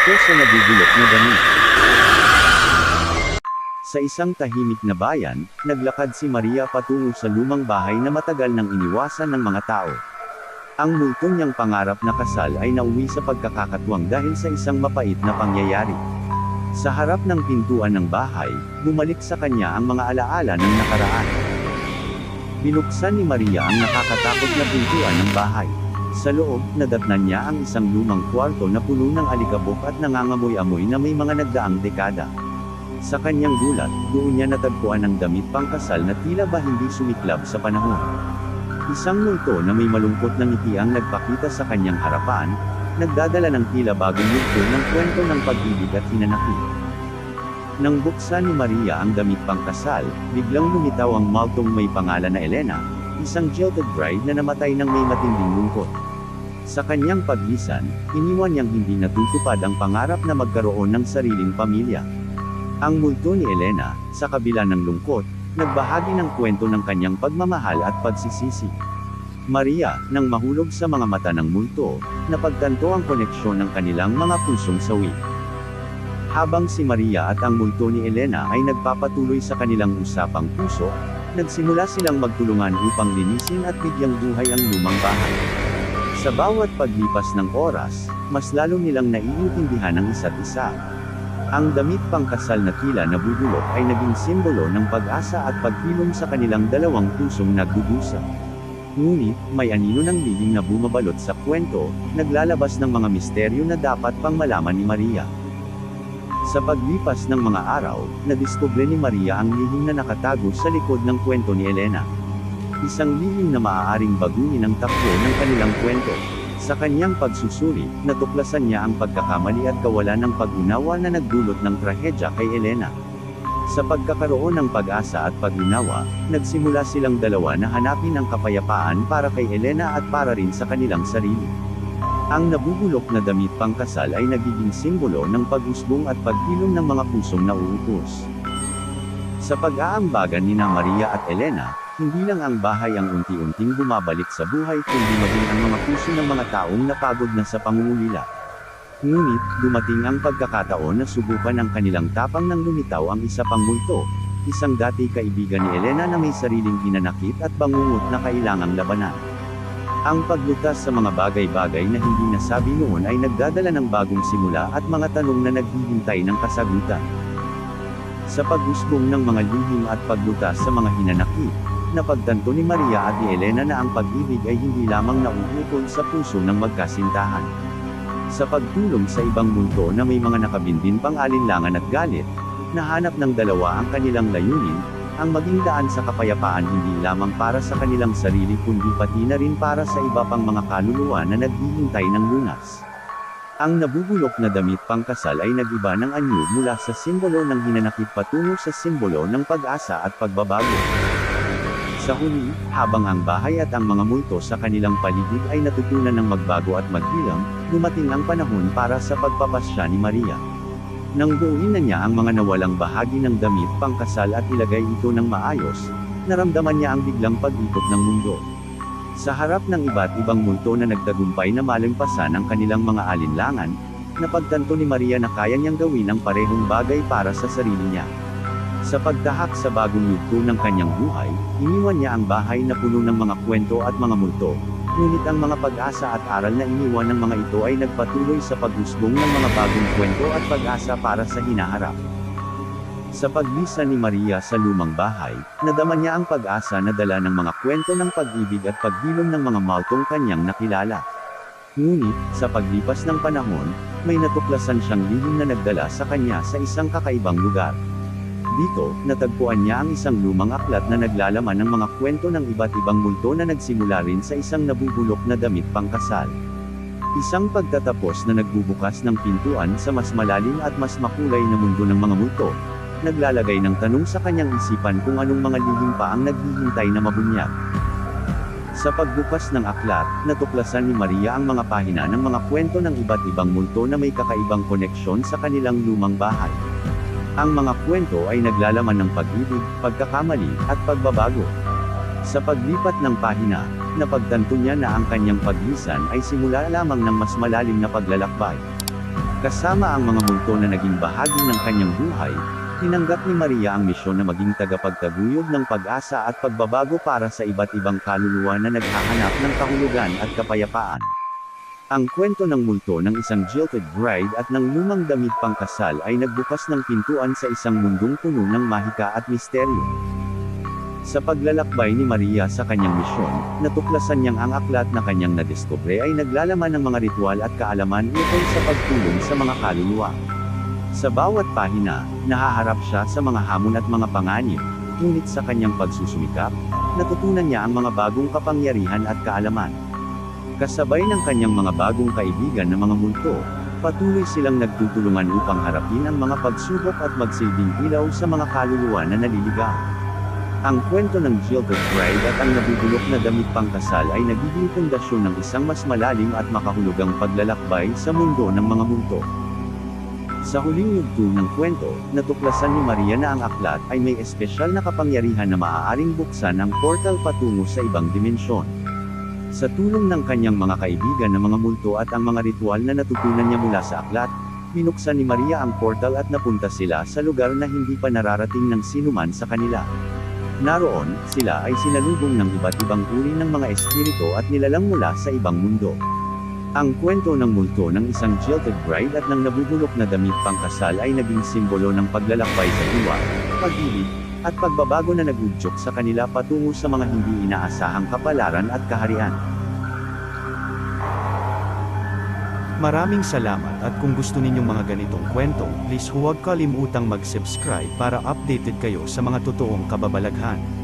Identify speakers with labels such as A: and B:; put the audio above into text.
A: multo sa nabubulok na damit. Sa isang tahimik na bayan, naglakad si Maria patungo sa lumang bahay na matagal nang iniwasan ng mga tao. Ang multo niyang pangarap na kasal ay nauwi sa pagkakakatwang dahil sa isang mapait na pangyayari. Sa harap ng pintuan ng bahay, bumalik sa kanya ang mga alaala ng nakaraan. Binuksan ni Maria ang nakakatakot na pintuan ng bahay. Sa loob, nadatnan niya ang isang lumang kwarto na puno ng alikabok at nangangamoy-amoy na may mga nagdaang dekada. Sa kanyang gulat, doon niya natagpuan ang damit pangkasal na tila ba hindi sumiklab sa panahon. Isang multo na may malungkot na ngiti ang nagpakita sa kanyang harapan, nagdadala ng tila bagong multo ng kwento ng pag-ibig at hinanakit. Nang buksan ni Maria ang damit pangkasal, biglang lumitaw ang maltong may pangalan na Elena, isang jilted bride na namatay ng may matinding lungkot. Sa kanyang paglisan, iniwan niyang hindi natutupad ang pangarap na magkaroon ng sariling pamilya. Ang multo ni Elena, sa kabila ng lungkot, nagbahagi ng kwento ng kanyang pagmamahal at pagsisisi. Maria, nang mahulog sa mga mata ng multo, napagtanto ang koneksyon ng kanilang mga pusong sawi. Habang si Maria at ang multo ni Elena ay nagpapatuloy sa kanilang usapang puso, nagsimula silang magtulungan upang linisin at bigyang buhay ang lumang bahay. Sa bawat paglipas ng oras, mas lalo nilang naiintindihan ang isa't isa. Ang damit pangkasal na tila nabubulok ay naging simbolo ng pag-asa at pagpilong sa kanilang dalawang pusong nagdudusa. Ngunit, may anino ng lihim na bumabalot sa kwento, naglalabas ng mga misteryo na dapat pang malaman ni Maria. Sa paglipas ng mga araw, nadiskubre ni Maria ang lihim na nakatago sa likod ng kwento ni Elena. Isang lihim na maaaring baguhin ang takbo ng kanilang kwento. Sa kanyang pagsusuri, natuklasan niya ang pagkakamali at kawalan ng pag-unawa na nagdulot ng trahedya kay Elena. Sa pagkakaroon ng pag-asa at pag-unawa, nagsimula silang dalawa na hanapin ang kapayapaan para kay Elena at para rin sa kanilang sarili. Ang nabubulok na damit pangkasal ay nagiging simbolo ng pag-usbong at pagpilong ng mga pusong nauutos. Sa pag-aambagan ni na Maria at Elena, hindi lang ang bahay ang unti-unting bumabalik sa buhay kundi maging ang mga puso ng mga taong napagod na sa pangungulila. Ngunit, dumating ang pagkakataon na subukan ng kanilang tapang nang lumitaw ang isa pang multo, isang dati kaibigan ni Elena na may sariling hinanakit at bangungot na kailangang labanan. Ang paglutas sa mga bagay-bagay na hindi nasabi noon ay nagdadala ng bagong simula at mga tanong na naghihintay ng kasagutan. Sa pag-usbong ng mga lihim at paglutas sa mga hinanakit, napagtanto ni Maria at ni Elena na ang pag-ibig ay hindi lamang nauukol sa puso ng magkasintahan. Sa pagtulong sa ibang multo na may mga nakabindin pang alinlangan at galit, nahanap ng dalawa ang kanilang layunin, ang maging daan sa kapayapaan hindi lamang para sa kanilang sarili kundi pati na rin para sa iba pang mga kaluluwa na naghihintay ng lunas. Ang nabubulok na damit pangkasal ay nagiba ng anyo mula sa simbolo ng hinanakit patungo sa simbolo ng pag-asa at pagbabago. Sa huli, habang ang bahay at ang mga multo sa kanilang paligid ay natutunan ng magbago at magbilang, dumating ang panahon para sa pagpapasya ni Maria. Nang buuin na niya ang mga nawalang bahagi ng damit pangkasal at ilagay ito ng maayos, naramdaman niya ang biglang pag-ikot ng mundo. Sa harap ng iba't ibang multo na nagtagumpay na malampasan ang kanilang mga alinlangan, napagtanto ni Maria na kaya niyang gawin ang parehong bagay para sa sarili niya. Sa pagtahak sa bagong yugto ng kanyang buhay, iniwan niya ang bahay na puno ng mga kwento at mga multo, ngunit ang mga pag-asa at aral na iniwan ng mga ito ay nagpatuloy sa pag-usbong ng mga bagong kwento at pag-asa para sa hinaharap. Sa paglisa ni Maria sa lumang bahay, nadama niya ang pag-asa na dala ng mga kwento ng pag-ibig at paghilom ng mga maltong kanyang nakilala. Ngunit, sa paglipas ng panahon, may natuklasan siyang lihim na nagdala sa kanya sa isang kakaibang lugar. Dito, natagpuan niya ang isang lumang aklat na naglalaman ng mga kwento ng iba't ibang multo na nagsimula rin sa isang nabubulok na damit pangkasal. Isang pagtatapos na nagbubukas ng pintuan sa mas malalim at mas makulay na mundo ng mga multo, naglalagay ng tanong sa kanyang isipan kung anong mga lihim pa ang naghihintay na mabunyag. Sa pagbukas ng aklat, natuklasan ni Maria ang mga pahina ng mga kwento ng iba't ibang multo na may kakaibang koneksyon sa kanilang lumang bahay. Ang mga kwento ay naglalaman ng pag-ibig, pagkakamali, at pagbabago. Sa paglipat ng pahina, napagtanto niya na ang kanyang paglisan ay simula lamang ng mas malalim na paglalakbay. Kasama ang mga multo na naging bahagi ng kanyang buhay, tinanggap ni Maria ang misyon na maging tagapagtaguyod ng pag-asa at pagbabago para sa iba't ibang kaluluwa na naghahanap ng kahulugan at kapayapaan. Ang kwento ng multo ng isang jilted bride at ng lumang damit pangkasal ay nagbukas ng pintuan sa isang mundong puno ng mahika at misteryo. Sa paglalakbay ni Maria sa kanyang misyon, natuklasan niyang ang aklat na kanyang nadiskubre ay naglalaman ng mga ritual at kaalaman ukol sa pagtulong sa mga kaluluwa. Sa bawat pahina, nahaharap siya sa mga hamon at mga panganib, ngunit sa kanyang pagsusumikap, natutunan niya ang mga bagong kapangyarihan at kaalaman. Kasabay ng kanyang mga bagong kaibigan na mga multo, patuloy silang nagtutulungan upang harapin ang mga pagsubok at magsilbing ilaw sa mga kaluluwa na naliligaw. Ang kwento ng Jilted Bride at ang nabubulok na damit pangkasal ay nagiging pundasyon ng isang mas malalim at makahulugang paglalakbay sa mundo ng mga multo. Sa huling yugto ng kwento, natuklasan ni Maria na ang aklat ay may espesyal na kapangyarihan na maaaring buksan ang portal patungo sa ibang dimensyon. Sa tulong ng kanyang mga kaibigan na mga multo at ang mga ritual na natutunan niya mula sa aklat, binuksan ni Maria ang portal at napunta sila sa lugar na hindi pa nararating ng sinuman sa kanila. Naroon, sila ay sinalubong ng iba't ibang uri ng mga espiritu at nilalang mula sa ibang mundo. Ang kwento ng multo ng isang jilted bride at ng nabubulok na damit pangkasal ay naging simbolo ng paglalakbay sa diwa, pag-ibig, at pagbabago na nagudyok sa kanila patungo sa mga hindi inaasahang kapalaran at kaharian.
B: Maraming salamat at kung gusto ninyong mga ganitong kwento, please huwag kalimutang mag-subscribe para updated kayo sa mga totoong kababalaghan.